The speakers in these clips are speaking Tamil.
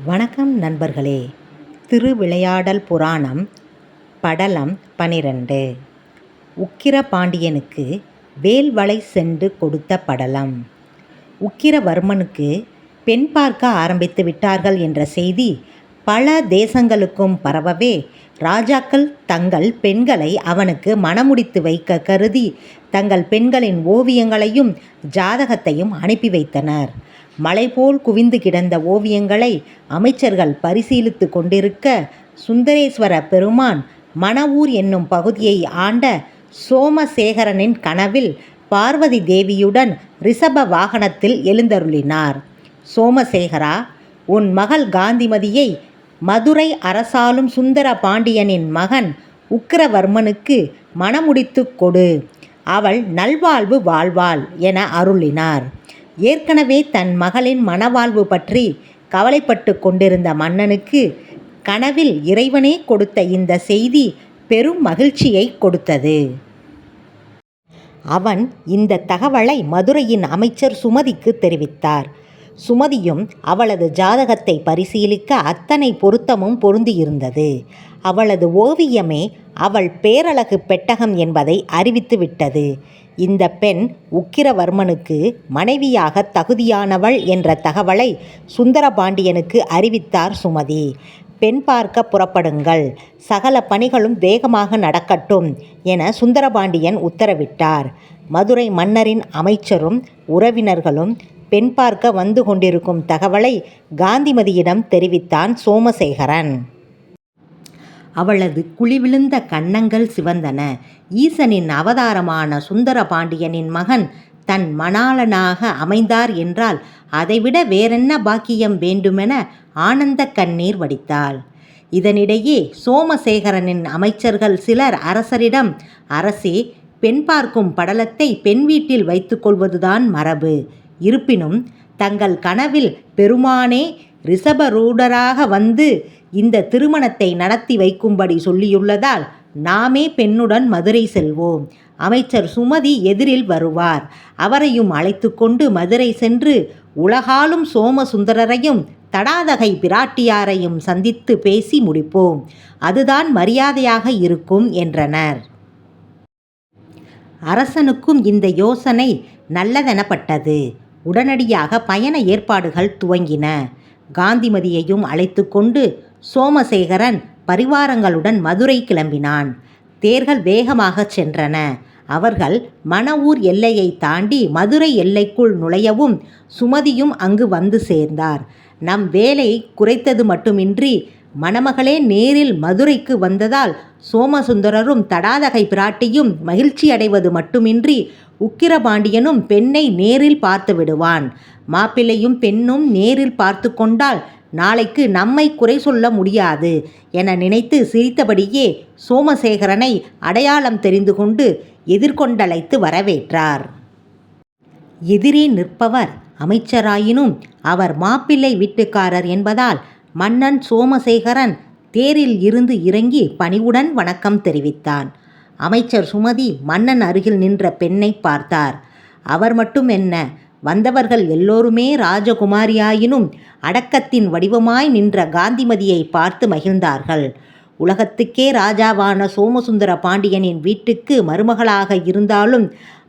வணக்கம் நண்பர்களே. திருவிளையாடல் புராணம் படலம் பனிரெண்டு. உக்கிரபாண்டியனுக்கு வேல்வளை சென்று கொடுத்த படலம். உக்கிரவர்மனுக்கு பெண் பார்க்க ஆரம்பித்து விட்டார்கள் என்ற செய்தி பல தேசங்களுக்கும் பரவவே ராஜாக்கள் தங்கள் பெண்களை அவனுக்கு மணமுடித்து வைக்க கருதி தங்கள் பெண்களின் ஓவியங்களையும் ஜாதகத்தையும் அனுப்பி வைத்தனர். மலை போல் குவிந்து கிடந்த ஓவியங்களை அமைச்சர்கள் பரிசீலித்து கொண்டிருக்க சுந்தரேஸ்வர பெருமான் மணவூர் என்னும் பகுதியை ஆண்ட சோமசேகரனின் கனவில் பார்வதி தேவியுடன் ரிஷப வாகனத்தில் எழுந்தருளினார். சோமசேகரா உன் மகள் காந்திமதியை மதுரை அரசாளும் சுந்தர பாண்டியனின் மகன் உக்கிரவர்மனுக்கு மணமுடித்துக் கொடு. அவள் நல்வாழ்வு வாழ்வாள் என அருளினார். ஏற்கனவே தன் மகளின் மனவாழ்வு பற்றி கவலைப்பட்டு கொண்டிருந்த மன்னனுக்கு கனவில் இறைவனே கொடுத்த இந்த செய்தி பெரும் மகிழ்ச்சியை கொடுத்தது. அவன் இந்த தகவலை மதுரையின் அமைச்சர் சுமதிக்கு தெரிவித்தார். சுமதியும் அவளது ஜாதகத்தை பரிசீலிக்க அத்தனை பொருத்தமும் பொருந்தியிருந்தது. அவளது ஓவியமே அவள் பேரழகு பெட்டகம் என்பதை அறிவித்துவிட்டது இந்த பெண் உக்கிரவர்மனுக்கு மனைவியாக தகுதியானவள் என்ற தகவலை சுந்தரபாண்டியனுக்கு அறிவித்தார் சுமதி. பெண் பார்க்க புறப்படுங்கள். சகல பணிகளும் வேகமாக நடக்கட்டும் என சுந்தரபாண்டியன் உத்தரவிட்டார். மதுரை மன்னரின் அமைச்சரும் உறவினர்களும் பெண் பார்க்க வந்து கொண்டிருக்கும் தகவலை காந்திமதியிடம் தெரிவித்தான் சோமசேகரன். அவளது குழிவிழுந்த கன்னங்கள் சிவந்தன. ஈசனின் அவதாரமான சுந்தர பாண்டியனின் மகன் தன் மணாளனாக அமைந்தார் என்றால் அதைவிட வேறென்ன பாக்கியம் வேண்டுமென ஆனந்த கண்ணீர் வடித்தாள். இதனிடையே சோமசேகரனின் அமைச்சர்கள் சிலர் அரசரிடம் அரசே பெண் பார்க்கும் படலத்தை பெண் வீட்டில் வைத்துக்கொள்வதுதான் மரபு. இருப்பினும் தங்கள் கனவில் பெருமானே ரிஷபரூடராக வந்து இந்த திருமணத்தை நடத்தி வைக்கும்படி சொல்லியுள்ளதால் நாமே பெண்ணுடன் மதுரை செல்வோம். அமைச்சர் சுமதி எதிரில் வருவார். அவரையும் அழைத்து கொண்டு மதுரை சென்று உலகாலும் சோமசுந்தரரையும் தடாதகை பிராட்டியாரையும் சந்தித்து பேசி முடிப்போம். அதுதான் மரியாதையாக இருக்கும் என்றனர். அரசனுக்கும் இந்த யோசனை நல்லதெனப்பட்டது. உடனடியாக பயண ஏற்பாடுகள் துவங்கின. காந்திமதியையும் அழைத்து கொண்டு சோமசேகரன் பரிவாரங்களுடன் மதுரை கிளம்பினான். தேர்கள் வேகமாகச் சென்றன. அவர்கள் மணவூர் எல்லையை தாண்டி மதுரை எல்லைக்குள் நுழையவும் சுமதியும் அங்கு வந்து சேர்ந்தார். நம் வேலை குறைத்தது மட்டுமின்றி மணமகளே நேரில் மதுரைக்கு வந்ததால் சோமசுந்தரரும் தடாதகை பிராட்டியும் மகிழ்ச்சி அடைவது மட்டுமின்றி உக்கிரபாண்டியனும் பெண்ணை நேரில் பார்த்து விடுவான். மாப்பிள்ளையும் பெண்ணும் நேரில் பார்த்து கொண்டால் நாளைக்கு நம்மை குறை சொல்ல முடியாது என நினைத்து சிரித்தபடியே சோமசேகரனை அடையாளம் தெரிந்து கொண்டு எதிர்கொண்டழைத்து வரவேற்றார். எதிரே நிற்பவர் அமைச்சராயினும் அவர் மாப்பிள்ளை வீட்டுக்காரர் என்பதால் மன்னன் சோமசேகரன் தேரில் இருந்து இறங்கி பணிவுடன் வணக்கம் தெரிவித்தான். அமைச்சர் சுமதி மன்னன் அருகில் நின்ற பெண்ணை பார்த்தார். அவர் மட்டும் என்ன வந்தவர்கள் எல்லோருமே ராஜகுமாரியாயினும் அடக்கத்தின் வடிவமாய் நின்ற காந்திமதியை பார்த்து மகிழ்ந்தார்கள். உலகத்துக்கே ராஜாவான சோமசுந்தர பாண்டியனின் வீட்டுக்கு மருமகளாக இருந்தாலும்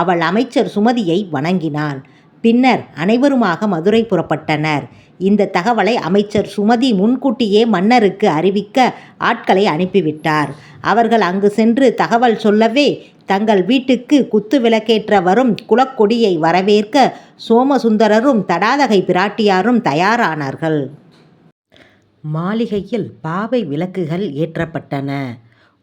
அவள் அமைச்சர் சுமதியை வணங்கினாள் பின்னர் அனைவருமாக மதுரை புறப்பட்டனர். இந்த தகவலை அமைச்சர் சுமதி முன்கூட்டியே மன்னருக்கு அறிவிக்க ஆட்களை அனுப்பிவிட்டார். அவர்கள் அங்கு சென்று தகவல் சொல்லவே தங்கள் வீட்டுக்கு குத்து விளக்கேற்ற வரும் குலக்கொடியை வரவேற்க சோமசுந்தரரும் தடாதகை பிராட்டியாரும் தயாரானார்கள். மாளிகையில் பாவை விளக்குகள் ஏற்றப்பட்டன.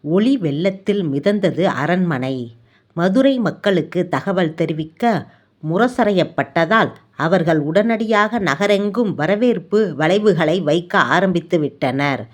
ஒளி வெள்ளத்தில் மிதந்தது அரண்மனை. மதுரை மக்களுக்கு தகவல் தெரிவிக்க முரசறையப்பட்டதால் அவர்கள் உடனடியாக நகரெங்கும் வரவேற்பு வளைவுகளை வைக்க ஆரம்பித்து விட்டனர்.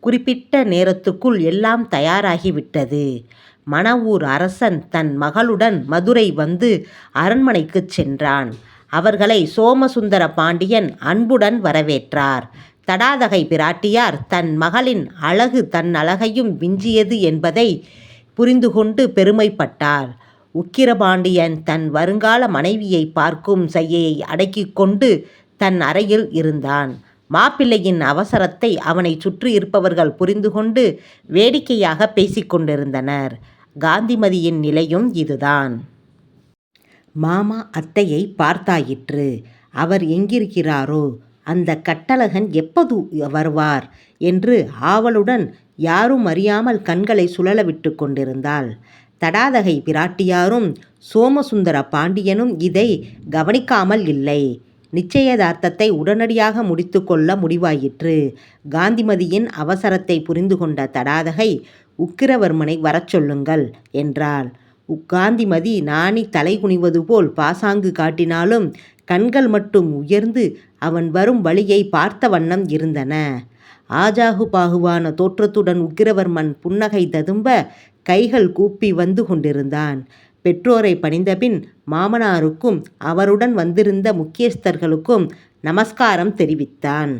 குறிப்பிட்ட நேரத்துக்குள் எல்லாம் தயாராகிவிட்டது. மணவூர் அரசன் தன் மகளுடன் மதுரை வந்து அரண்மனைக்குச் சென்றான். அவர்களை சோமசுந்தர பாண்டியன் அன்புடன் வரவேற்றார். தடாதகை பிராட்டியார் தன் மகளின் அழகு தன் அழகையும் விஞ்சியது என்பதை புரிந்து கொண்டு பெருமைப்பட்டார். உக்கிரபாண்டியன் தன் வருங்கால மனைவியை பார்க்கும் செய்யை அடக்கிக் கொண்டு தன் அறையில் இருந்தான். மாப்பிள்ளையின் அவசரத்தை அவனை சுற்றி இருப்பவர்கள் புரிந்து கொண்டு வேடிக்கையாக பேசிக்கொண்டிருந்தனர் காந்திமதியின் நிலையும் இதுதான். மாமா அத்தையை பார்த்தாயிற்று. அவர் எங்கிருக்கிறாரோ? அந்த கட்டழகன் எப்போது வருவார்? என்று ஆவலுடன் யாரும் அறியாமல் கண்களை சுழல விட்டு கொண்டிருந்தாள். தடாதகை பிராட்டியாரும் சோமசுந்தர பாண்டியனும் இதை கவனிக்காமல் இல்லை. நிச்சயதார்த்தத்தை உடனடியாக முடித்து கொள்ள முடிவாயிற்று. காந்திமதியின் அவசரத்தை புரிந்து கொண்ட தடாதகை உக்கிரவர்மனை வரச் சொல்லுங்கள் என்றாள். காந்திமதி நாணி தலை குனிவது போல் பாசாங்கு காட்டினாலும் கண்கள் மட்டும் உயர்ந்து அவன் வரும் வழியை பார்த்த வண்ணம் இருந்தன. ஆஜாகு பாகுவான தோற்றத்துடன் உக்கிரவர்மன் புன்னகை ததும்ப கைகள் கூப்பி வந்து கொண்டிருந்தான். பெற்றோரை பணிந்தபின் மாமனாருக்கும் அவருடன் வந்திருந்த முக்கியஸ்தர்களுக்கும் நமஸ்காரம் தெரிவித்தான்.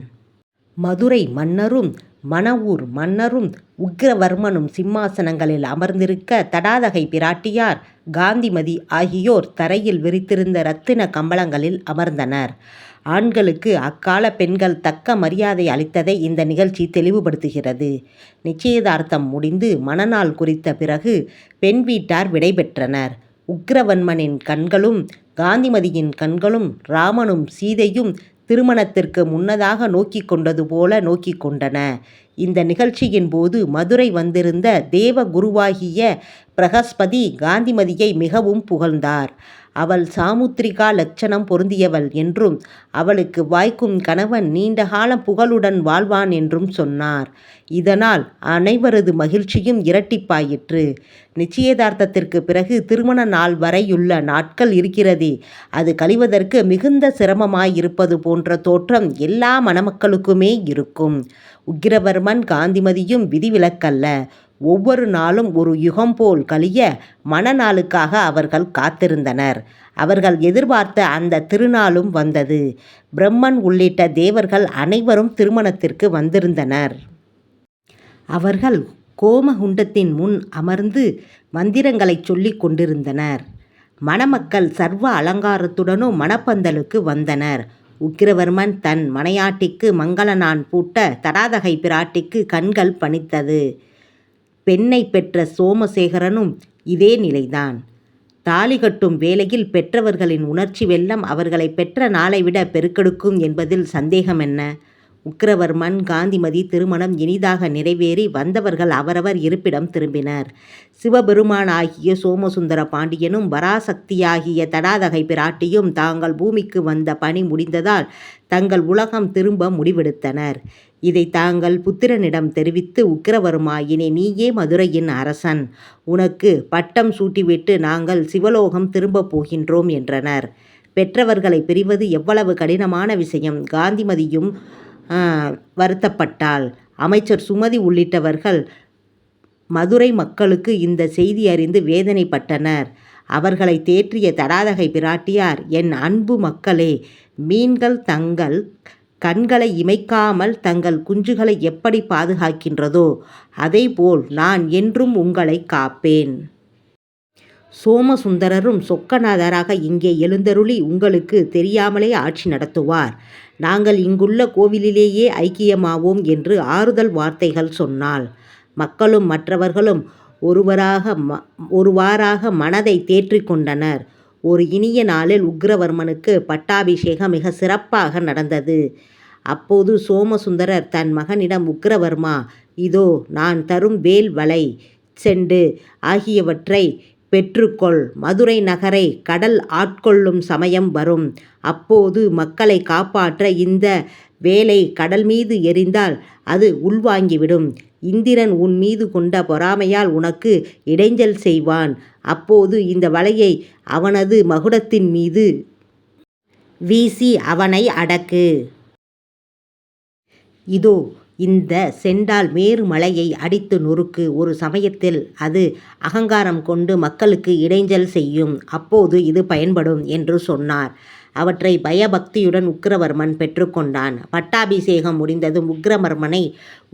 மதுரை மன்னரும் மணவூர் மன்னரும் உக்கிரவர்மனும் சிம்மாசனங்களில் அமர்ந்திருக்க தடாதகை பிராட்டியார் காந்திமதி ஆகியோர் தரையில் விரித்திருந்த இரத்தின கம்பளங்களில் அமர்ந்தனர். ஆண்களுக்கு அக்கால பெண்கள் தக்க மரியாதை அளித்ததை இந்த நிகழ்ச்சி தெளிவுபடுத்துகிறது. நிச்சயதார்த்தம் முடிந்து மணநாள் குறித்த பிறகு பெண் வீட்டார் விடைபெற்றனர். உக்கிரவன்மனின் கண்களும் காந்திமதியின் கண்களும் ராமனும் சீதையும் திருமணத்திற்கு முன்னதாக நோக்கி கொண்டது போல நோக்கி கொண்டன. இந்த நிகழ்ச்சியின் போது மதுரை வந்திருந்த தேவ குருவாகிய பிரகஸ்பதி காந்திமதியை மிகவும் புகழ்ந்தார். அவள் சாமுத்திரிகா லட்சணம் பொருந்தியவள் என்றும் அவளுக்கு வாய்க்கும் கணவன் நீண்ட காலம் புகழுடன் வாழ்வான் என்றும் சொன்னார். இதனால் அனைவரது மகிழ்ச்சியும் இரட்டிப்பாயிற்று. நிச்சயதார்த்தத்திற்கு பிறகு திருமண நாள் வரையுள்ள நாட்கள் இருக்கிறதே அது கழிவதற்கு மிகுந்த சிரமமாயிருப்பது போன்ற தோற்றம் எல்லா மணமக்களுக்குமே இருக்கும். உக்கிரவர்மன் காந்திமதியும் விதிவிலக்கல்ல. ஒவ்வொரு நாளும் ஒரு யுகம் போல் கழிய மணநாளுக்காக அவர்கள் காத்திருந்தனர். அவர்கள் எதிர்பார்த்த அந்த திருநாளும் வந்தது. பிரம்மன் உள்ளிட்ட தேவர்கள் அனைவரும் திருமணத்திற்கு வந்திருந்தனர். அவர்கள் கோமகுண்டத்தின் முன் அமர்ந்து மந்திரங்களை சொல்லிக் கொண்டிருந்தனர். மணமக்கள் சர்வ அலங்காரத்துடனும் மணப்பந்தலுக்கு வந்தனர். உக்கிரவர்மன் தன் மனையாட்டிக்கு மங்களனான் பூட்ட தடாதகை பிராட்டிக்கு கண்கள் பணித்தது. பெண்ணை பெற்ற சோமசேகரனும் இதே நிலைதான். தாலி கட்டும் வேளையில் பெற்றவர்களின் உணர்ச்சி வெள்ளம் அவர்களை பெற்ற நாளை விட பெருக்கெடுக்கும் என்பதில் சந்தேகம் என்ன உக்கிரவர்மன் காந்திமதி திருமணம் இனிதாக நிறைவேறி வந்தவர்கள் அவரவர் இருப்பிடம் திரும்பினர். சிவபெருமானாகிய சோமசுந்தர பாண்டியனும் வராசக்தியாகிய தடாதகை பிராட்டியும் தாங்கள் பூமிக்கு வந்த பணி முடிந்ததால் தங்கள் உலகம் திரும்ப முடிவெடுத்தனர். இதை தாங்கள் புத்திரனிடம் தெரிவித்து உக்கிரவர்மா இனி நீயே மதுரையின் அரசன். உனக்கு பட்டம் சூட்டிவிட்டு நாங்கள் சிவலோகம் திரும்பப் போகின்றோம் என்றனர். பெற்றவர்களை பிரிவது எவ்வளவு கடினமான விஷயம். காந்திமதியும் வருத்தப்பட்டாள். அமைச்சர் சுமதி உள்ளிட்டவர்கள் மதுரை மக்களுக்கு இந்த செய்தி அறிந்து வேதனைப்பட்டனர். அவர்களை தேற்றிய தடாதகை பிராட்டியார் என் அன்பு மக்களே மீன்கள் தங்கள் கண்களை இமைக்காமல் தங்கள் குஞ்சுகளை எப்படி பாதுகாக்கின்றதோ அதேபோல் நான் என்றும் உங்களை காப்பேன். சோமசுந்தரரும் சொக்கநாதராக இங்கே எழுந்தருளி உங்களுக்கு தெரியாமலே ஆட்சி நடத்துவார். நாங்கள் இங்குள்ள கோவிலிலேயே ஐக்கியமாவோம் என்று ஆறுதல் வார்த்தைகள் சொன்னாள். மக்களும் மற்றவர்களும் ஒருவராக ம ஒருவாறாக மனதை தேற்றிக் கொண்டனர். ஒரு இனிய நாளில் உக்ரவர்மனுக்கு பட்டாபிஷேகம் மிக சிறப்பாக நடந்தது. அப்போது சோமசுந்தரர் தன் மகனிடம் உக்ரவர்மா இதோ நான் தரும் வேல் வலை செண்டு ஆகியவற்றை பெற்றுக்கொள். மதுரை நகரை கடல் ஆட்கொள்ளும் சமயம் வரும். அப்போது மக்களை காப்பாற்ற இந்த வேலை கடல் மீது எரிந்தால் அது உள்வாங்கிவிடும். இந்திரன் உன் மீது கொண்ட பொறாமையால் உனக்கு இடைஞ்சல் செய்வான். அப்போது இந்த வலையை அவனது மகுடத்தின் மீது வீசி அவனை அடக்கு. இதோ இந்த செண்டால் மேரு மலையை அடித்து நொறுக்கு. ஒரு சமயத்தில் அது அகங்காரம் கொண்டு மக்களுக்கு இடைஞ்சல் செய்யும். அப்போது இது பயன்படும் என்று சொன்னார். அவற்றை பயபக்தியுடன் உக்கிரவர்மன் பெற்றுக்கொண்டான் பட்டாபிஷேகம் முடிந்ததும் உக்கிரவர்மனை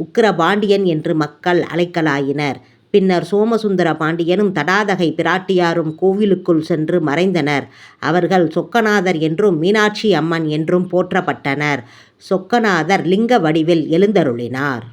உக்கிரபாண்டியன் என்று மக்கள் அழைக்கலாயினர். பின்னர் சோமசுந்தர பாண்டியனும் தடாதகை பிராட்டியாரும் கோவிலுக்குள் சென்று மறைந்தனர். அவர்கள் சொக்கநாதர் என்றும் மீனாட்சி அம்மன் என்றும் போற்றப்பட்டனர். சொக்கநாதர் லிங்க வடிவில் எழுந்தருளினார்.